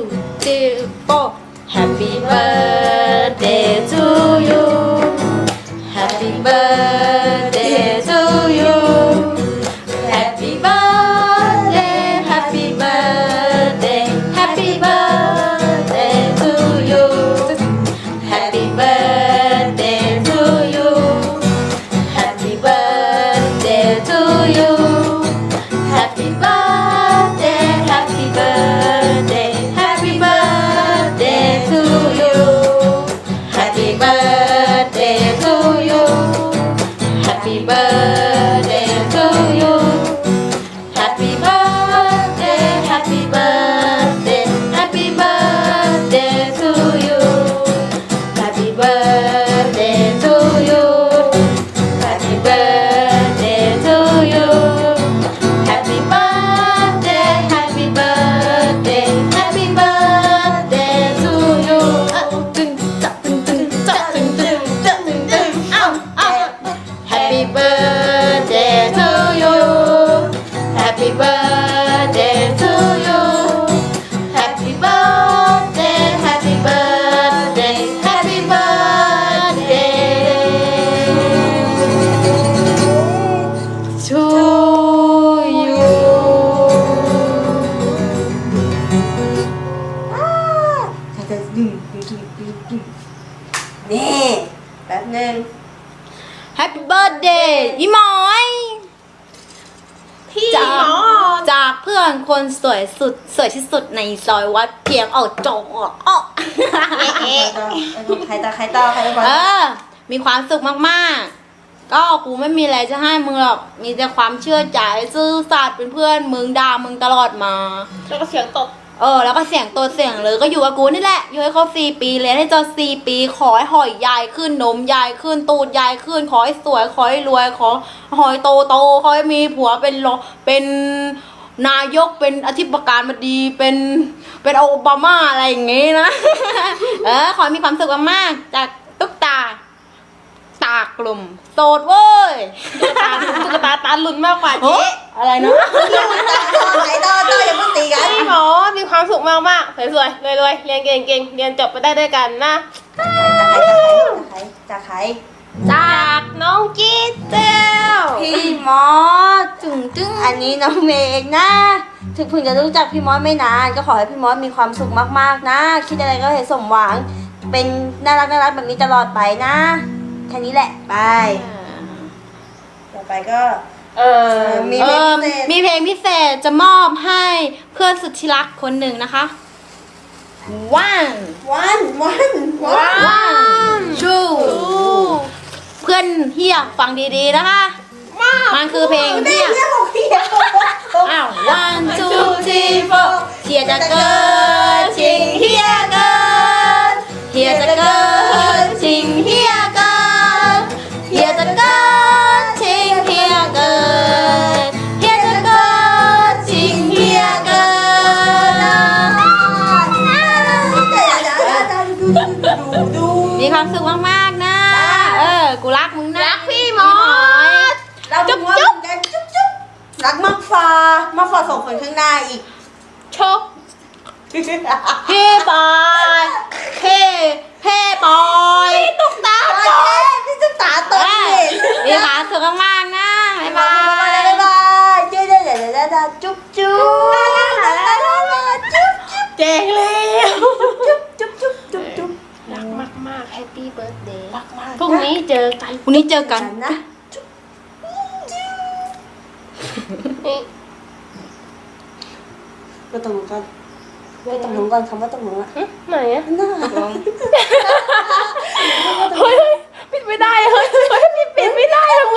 birthday, oh, happy birthday. Happy birthday to you Happy birthday Happy birthday Happy birthday to you นี่แป๊บหนึง Happy birthday อีหมอยพี่จากหม อจากเพื่อนคนสวยสุดสวยที่สุดในซอยวัดเพียงออกจงออกออเอ๊ะใครต่อใครต่อใครต่อเออ มีความสุขมากๆ ก็กูไม่มีอะไรจะให้มึงหรอก มีแต่ความเชื่อใจซื่อสัตย์เป็นเพื่อนมึงด่ามึงตลอดมา แล้วก็เสียงตกเออแล้วก็เสียงตัวเสียงเลยก็อยู่กับกูนี่แหละ อยู่ให้ครบสี่ปีเรียนให้จบสี่ปี ขอให้หอยใหญ่ขึ้นนมใหญ่ขึ้นตูดใหญ่ขึ้น ขอให้สวยขอให้รวยขอหอยโตโตขอให้มีผัวเป็นโลเป็น นายกเป็นอธิบการบดีเป็นเป็นโอบามาอะไรอย่างงี้นะ เออ ขอให้มีความสุขมากๆจากตุ๊กตา ตากลุ่มโสดเว้ยตุ๊กตาตุ๊กตาตาลุ้นมากกว่าโอ้เจ๊อะไรนะใครต่อต่ออย่าเพิ่งตีกันพี่หมอมีความสุขมากมากๆสวยๆรวยๆเรียนเก่งๆเรียนจบไปได้ด้วยกันนะจากใครจากน้องจี๊ดเจลพี่มอ สถึงจึงอันนี้น้องเมย์เองนะ ถึงเพิ่งจะรู้จักพี่มอสไม่นาน ก็ขอให้พี่มอสมีความสุขมากๆนะ คิดอะไรก็ให้สมหวัง เป็นน่ารักน่ารักแบบนี้ตลอดไปนะแค่นี้แหละไป ต่อไปก็ เออมีเออเพลงพิเศษ มีเพลงพิเศษจะมอบให้เพื่อนสุดที่รักคนหนึ่งนะคะ one วันวันวัน one two เพื่อนเฮียฟังดีๆนะคะ มันคือเพลงเฮียเรียกบอกเฮียอ้าว one two three four เฮียจะเกิดชิงเฮียเกิดเฮียจะเกิดชิงเฮียเกิดเฮียจะเกิดชิงเฮียเกิดเฮียจะเกิดชิงเฮียเกิดดูมีความสุขมากๆนะ เออ กูรักมึงนะรักพี่หมอเราจุ๊บจุ๊บกันจุ๊บจุ๊บรักมากฟ้ามากฟ้าส่งคนข้างหน้าอีก ชกพี่ปอยพี่พี่ปอยตุ๊กตาตาพี่ตุ๊กตาตกเอเด็อมีความสุขมากๆนะบ๊ายบาย บ๊ายบายเจ๊เจ๊เจ๊เจ๊เจ๊จุ๊บจุ๊บจุ๊บจุ๊บเจ๋งเลยจุ๊บจุ๊บจุ๊บจุ๊บจุ๊บรักมากมากแฮปปี้เบิร์ดเดย์รักมากพรุ่งนี้เจอกัน พรุ่งนี้เจอกัน นะ นี่ ก็ตรงนู้นก่อนก็ตรงนู้นก่อนคำว่าตรงนู้นอะหึไหนอะน่าเฮ้ยเฮ้ยปิดไม่ได้เฮ้ยเฮ้ยปิดปิดไม่ได้ทำไง